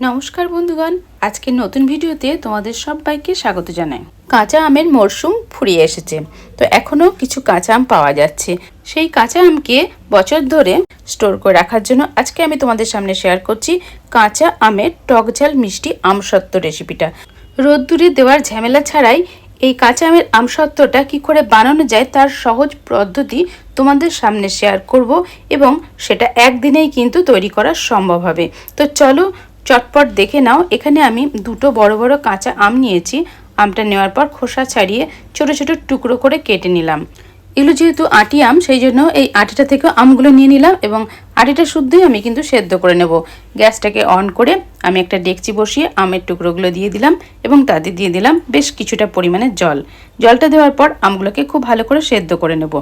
নমস্কার বন্ধুগণ আজকে নতুন ভিডিওতে তোমাদের সবাইকে স্বাগত জানাই। কাঁচা আমের মরশুম ফুরিয়ে এসেছে, তো এখনও কিছু কাঁচা আম পাওয়া যাচ্ছে। সেই কাঁচা আমকে বছর ধরে স্টোর করে রাখার জন্য আজকে আমি তোমাদের সামনে শেয়ার করছি কাঁচা আমের টকঝাল মিষ্টি আমসত্ত্ব রেসিপিটা। রোদ্দুরে দেওয়ার ঝামেলা ছাড়াই এই কাঁচা আমের আমসত্ত্বটা কি করে বানানো যায় তার সহজ পদ্ধতি তোমাদের সামনে শেয়ার করব এবং সেটা একদিনেই কিন্তু তৈরি করা সম্ভব হবে। তো চলো চটপট দেখে নাও। এখানে আমি দুটো বড় বড় কাঁচা আম নিয়েছি। আমটা নেওয়ার পর খোসা ছাড়িয়ে ছোট ছোট টুকরো করে কেটে নিলাম। এগুলো যেহেতু আটি আম, সেই জন্য এই আটিটা থেকেও আমগুলো নিয়ে নিলাম এবং আটিটা শুদ্ধই আমি কিন্তু সেদ্ধ করে নেব। গ্যাসটাকে অন করে আমি একটা ডেকচি বসিয়ে আমের টুকরোগুলো দিয়ে দিলাম এবং তাতে দিয়ে দিলাম বেশ কিছুটা পরিমাণে জল। জলটা দেওয়ার পর আমগুলোকে খুব ভালো করে সেদ্ধ করে নেব।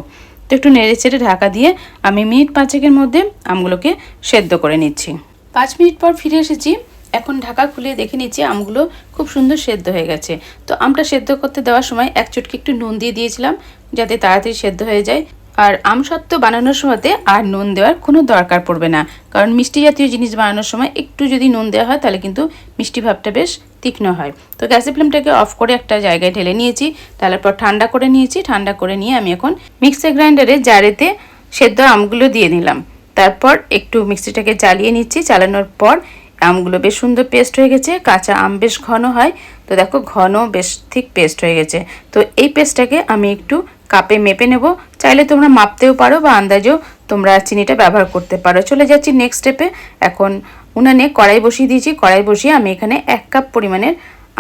তো একটু নেড়ে চেড়ে ঢাকা দিয়ে আমি মিনিট পাঁচেকের মধ্যে আমগুলোকে সেদ্ধ করে নিচ্ছি। পাঁচ মিনিট পর ফিরে এসেছি। এখন ঢাকা খুলে দেখে নিচ্ছি আমগুলো খুব সুন্দর সেদ্ধ হয়ে গেছে। তো আমটা সেদ্ধ করতে দেওয়ার সময় এক চুটকি একটু নুন দিয়ে দিয়েছিলাম, যাতে তাড়াতাড়ি সেদ্ধ হয়ে যায়। আর আম সত্ত্ব বানানোর সময়তে আর নুন দেওয়ার কোনো দরকার পড়বে না। কারণ মিষ্টি জাতীয় জিনিস বানানোর সময় একটু যদি নুন দেওয়া হয়, তাহলে কিন্তু মিষ্টি ভাবটা বেশ তীক্ষ্ণ হয়। তো গ্যাসের ফ্লেমটাকে অফ করে একটা জায়গায় ঢেলে নিয়েছি। তারপর ঠান্ডা করে নিয়েছি। ঠান্ডা করে নিয়ে আমি এখন মিক্সার গ্রাইন্ডারে জারেতে সেদ্ধ আমগুলো দিয়ে নিলাম তারপর একটু মিক্সিটাকে জ্বালিয়ে নিচ্ছি। চালানোর পর আমগুলো বেশ সুন্দর পেস্ট হয়ে গেছে। কাঁচা আম বেশ ঘন হয়। তো দেখো ঘন বেশ ঠিক পেস্ট হয়ে গেছে। তো এই পেস্টটাকে আমি একটু কাপে মেপে নেব। চাইলে তোমরা মাপতেও পারো বা আন্দাজেও তোমরা চিনিটা ব্যবহার করতে পারো। চলে যাচ্ছি নেক্সট স্টেপে এখন উনানে কড়াই বসিয়ে দিয়েছি। কড়াই বসিয়ে আমি এখানে এক কাপ পরিমাণের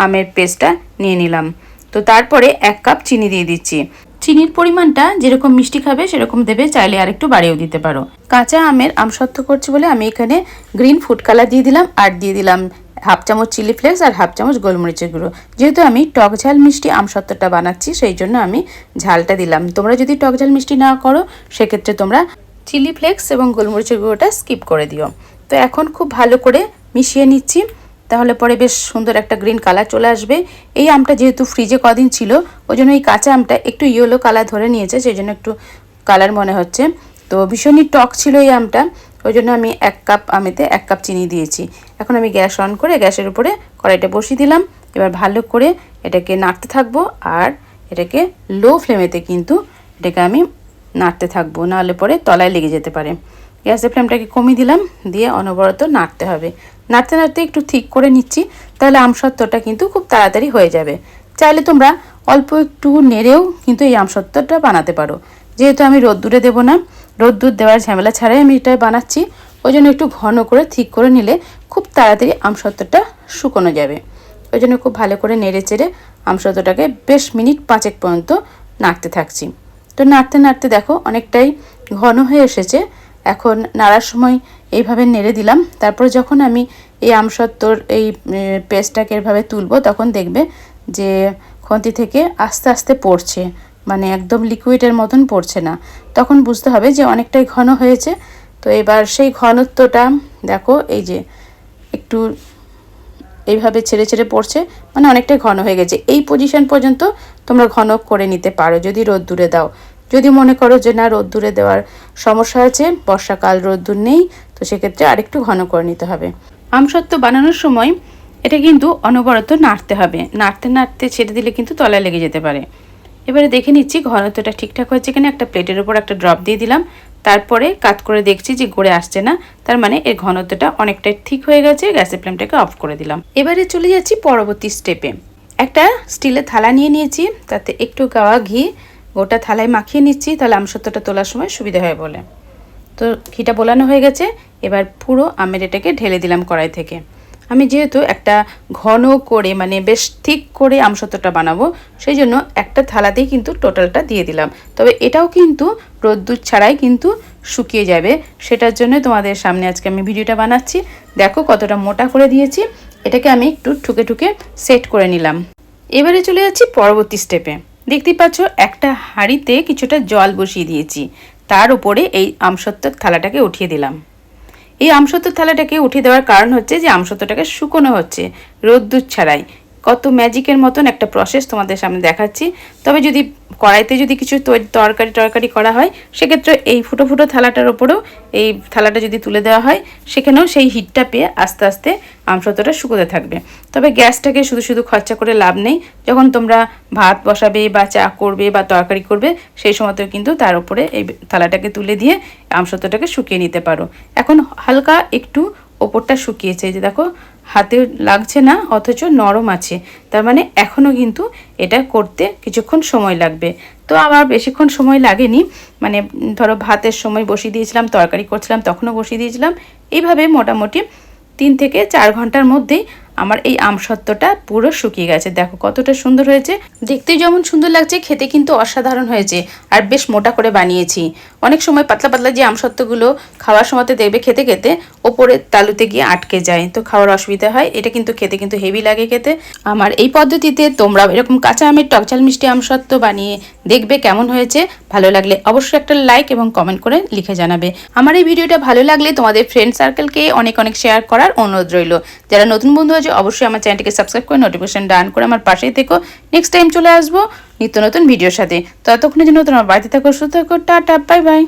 আমের পেস্টটা নিয়ে নিলাম। তো তারপরে এক কাপ চিনি দিয়ে দিচ্ছি। চিনির পরিমাণটা যেরকম মিষ্টি খাবে, সেরকম দেবে। চাইলে আর একটু বাড়িয়েও দিতে পারো। কাঁচা আমের আমসত্ত্ব করছি বলে আমি এখানে গ্রিন ফুড কালার দিয়ে দিলাম আর দিয়ে দিলাম হাফ চামচ চিলি ফ্লেক্স আর হাফ চামচ গোলমরিচের গুঁড়ো। যেহেতু আমি টক ঝাল মিষ্টি আমসত্ত্বটা বানাচ্ছি, সেই জন্য আমি ঝালটা দিলাম। তোমরা যদি টক ঝাল মিষ্টি না করো, সেক্ষেত্রে তোমরা চিলি ফ্লেক্স এবং গোলমরিচের গুঁড়োটা স্কিপ করে দিও। তো এখন খুব ভালো করে মিশিয়ে নিচ্ছি। তাহলে পরে বেশ সুন্দর একটা গ্রিন কালার চলে আসবে। এই আমটা যেহেতু ফ্রিজে কদিন ছিল ওই জন্য এই কাঁচা আমটা একটু ইয়েলো কালার ধরে নিয়েছে সেই জন্য একটু কালার মনে হচ্ছে। তো ভীষণই টক ছিল এই আমটা ওই জন্য আমি এক কাপ আমেতে এক কাপ চিনি দিয়েছি। এখন আমি গ্যাস অন করে গ্যাসের উপরে কড়াইটা বসিয়ে দিলাম। এবার ভালো করে এটাকে নাড়তে থাকব আর এটাকে লো ফ্লেমেতে কিন্তু এটাকে আমি নাড়তে থাকব, নাহলে পরে তলায় লেগে যেতে পারে। গ্যাসের ফ্লেমটাকে কমিয়ে দিলাম, দিয়ে অনবরত নাড়তে হবে। নাড়তে নাড়তে একটু ঠিক করে নিচ্ছি, তাহলে আমসত্ত্বটা কিন্তু খুব তাড়াতাড়ি হয়ে যাবে। চাইলে তোমরা অল্প একটু নেড়েও কিন্তু এই আমসত্ত্বটা বানাতে পারো। যেহেতু আমি রোদ্দুরে দেবো না, রোদ্দুর দেওয়ার ঝামেলা ছাড়াই আমি এটা বানাচ্ছি। ওই জন্য একটু ঘন করে ঠিক করে নিলে খুব তাড়াতাড়ি আমসত্ত্বটা শুকনো যাবে। ওই জন্য খুব ভালো করে নেড়ে চেড়ে আমসত্ত্বটাকে বেশ মিনিট পাঁচেক পর্যন্ত নাড়তে থাকছি। তো নাড়তে নাড়তে দেখো অনেকটাই ঘন হয়ে এসেছে। এখন নাড়ার সময় এইভাবে নেড়ে দিলাম। তারপর যখন আমি এই আমসত্ত্বর এই পেস্টটাকে এভাবে তুলবো, তখন দেখবে যে খন্তি থেকে আস্তে আস্তে পড়ছে। মানে একদম লিকুইডের মতন পড়ছে না। তখন বুঝতে হবে যে অনেকটাই ঘন হয়েছে। তো এবার সেই ঘনত্বটা দেখো, এই যে একটু এইভাবে ছেড়ে ছেড়ে পড়ছে মানে অনেকটাই ঘন হয়ে গেছে। এই পজিশন পর্যন্ত তোমরা ঘন করে নিতে পারো, যদি রোদ্দুরে দাও। যদি মনে করো যে না, রোদ্দুরে দেওয়ার সমস্যা আছে, বর্ষাকাল রোদ্দুর নেই, তো সেক্ষেত্রে আরেকটু ঘন করে নিতে হবে। আমসত্ত্ব বানানোর সময় এটা কিন্তু অনবরত নাড়তে হবে। নাড়তে নাড়তে ছেড়ে দিলে কিন্তু তলায় লেগে যেতে পারে। এবারে দেখে নিচ্ছি ঘনত্বটা ঠিকঠাক হয়েছে কিনা। একটা প্লেটের উপর একটা ড্রপ দিয়ে দিলাম। তারপরে কাত করে দেখছি যে গড়ে আসছে না। তার মানে এর ঘনত্বটা অনেকটাই ঠিক হয়ে গেছে। গ্যাসের ফ্লেমটাকে অফ করে দিলাম। এবারে চলে যাচ্ছি পরবর্তী স্টেপে। একটা স্টিলের থালা নিয়ে নিয়েছি। তাতে একটু গাওয়া ঘি গোটা থালায় মাখিয়ে নিচ্ছি, তাহলে আমসত্ত্বটা তোলার সময় সুবিধা হয় বলে। তো ঘিটা বোলানো হয়ে গেছে, এবার পুরো আমের এটাকে ঢেলে দিলাম কড়াই থেকে। আমি যেহেতু একটা ঘন করে মানে বেশ ঠিক করে আমসত্ত্বটা বানাবো, সেই জন্য একটা থালাতেই কিন্তু টোটালটা দিয়ে দিলাম। তবে এটাও কিন্তু রোদ্দুর ছাড়াই কিন্তু শুকিয়ে যাবে, সেটার জন্য তোমাদের সামনে আজকে আমি ভিডিওটা বানাচ্ছি। দেখো কতটা মোটা করে দিয়েছি, এটাকে আমি একটু ঠুকে ঠুকে সেট করে নিলাম। এবারে চলে যাচ্ছি পরবর্তী স্টেপে দেখতেই পাচ্ছ, একটা হাঁড়িতে কিছুটা জল বসিয়ে দিয়েছি। তার উপরে এই আমসত্ত্বর থালাটাকে উঠিয়ে দিলাম। এই আমসত্ত্বর থালাটাকে উঠিয়ে দেওয়ার কারণ হচ্ছে যে আমসত্ত্বটাকে শুকনো হচ্ছে, রোদ্দুর ছাড়াই। কত ম্যাজিকের মতন একটা প্রসেস তোমাদের সামনে দেখাচ্ছি। তবে যদি কড়াইতে যদি কিছু তরকারি টরকারি করা হয়, সেক্ষেত্রে এই ফুটো ফুটো থালাটার ওপরেও, এই থালাটা যদি তুলে দেওয়া হয়, সেখানেও সেই হিটটা পেয়ে আস্তে আস্তে আমসত্ত্বটা শুকোতে থাকবে। তবে গ্যাসটাকে শুধু শুধু খরচা করে লাভ নেই। যখন তোমরা ভাত বসাবে বা চা করবে বা তরকারি করবে, সেই সময়তেও কিন্তু তার উপরে এই থালাটাকে তুলে দিয়ে আমসত্ত্বটাকে শুকিয়ে নিতে পারো। এখন হালকা একটু ওপরটা শুকিয়েছে যে দেখো হাতে লাগছে না, অথচ নরম আছে। তার মানে এখনও কিন্তু এটা করতে কিছুক্ষণ সময় লাগবে। তো আমার বেশিক্ষণ সময় লাগেনি। মানে ধরো ভাতের সময় বসিয়ে দিয়েছিলাম, তরকারি করছিলাম, তখনও বসিয়ে দিয়েছিলাম। এইভাবে মোটামুটি তিন থেকে চার ঘণ্টার মধ্যেই আমার এই আমসত্ত্বটা পুরো শুকিয়ে গেছে। দেখো কতটা সুন্দর হয়েছে। দেখতেই যেমন সুন্দর লাগছে, খেতে কিন্তু অসাধারণ হয়েছে। আর বেশ মোটা করে বানিয়েছি। অনেক সময় পাতলা পাতলা যে আমসত্ত্বগুলো খাওয়ার সময়তে দেখবে খেতে খেতে ওপরে তালুতে গিয়ে আটকে যায়। তো খাওয়ার অসুবিধা হয়। এটা কিন্তু খেতে কিন্তু হেভি লাগে খেতে। আমার এই পদ্ধতিতে তোমরা এরকম কাঁচা আমের টকঝাল মিষ্টি আমসত্ত্ব বানিয়ে দেখবে কেমন হয়েছে। ভালো লাগলে অবশ্যই একটা লাইক এবং কমেন্ট করে লিখে জানাবে। আমার এই ভিডিওটা ভালো লাগলে তোমাদের ফ্রেন্ড সার্কেলকে অনেক অনেক শেয়ার করার অনুরোধ রইল। যারা নতুন বন্ধু আছে অবশ্যই আমার চ্যানেলটিকে সাবস্ক্রাইব করে নোটিফিকেশন ডান করে আমার পাশেই থেকো। নেক্সট টাইম চলে আসব নিত্য নতুন ভিডিওর সাথে। ততক্ষণের জন্য তোমার বাড়িতে থাকো, সুস্থ থাকো, টাটা বাই বাই